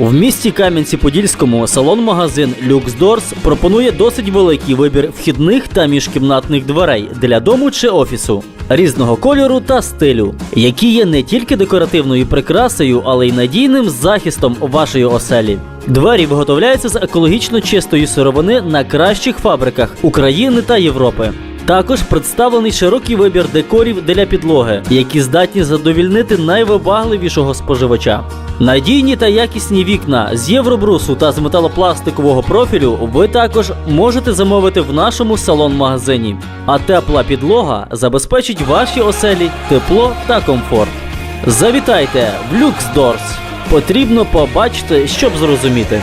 В місті Кам'янці-Подільському салон-магазин Люксдорс пропонує досить великий вибір вхідних та міжкімнатних дверей для дому чи офісу різного кольору та стилю, які є не тільки декоративною прикрасою, але й надійним захистом вашої оселі. Двері виготовляються з екологічно чистої сировини на кращих фабриках України та Європи. Також представлений широкий вибір декорів для підлоги, які здатні задовільнити найвибагливішого споживача. Надійні та якісні вікна з євробрусу та з металопластикового профілю ви також можете замовити в нашому салон-магазині. А тепла підлога забезпечить вашій оселі тепло та комфорт. Завітайте в Люксдорс. Потрібно побачити, щоб зрозуміти.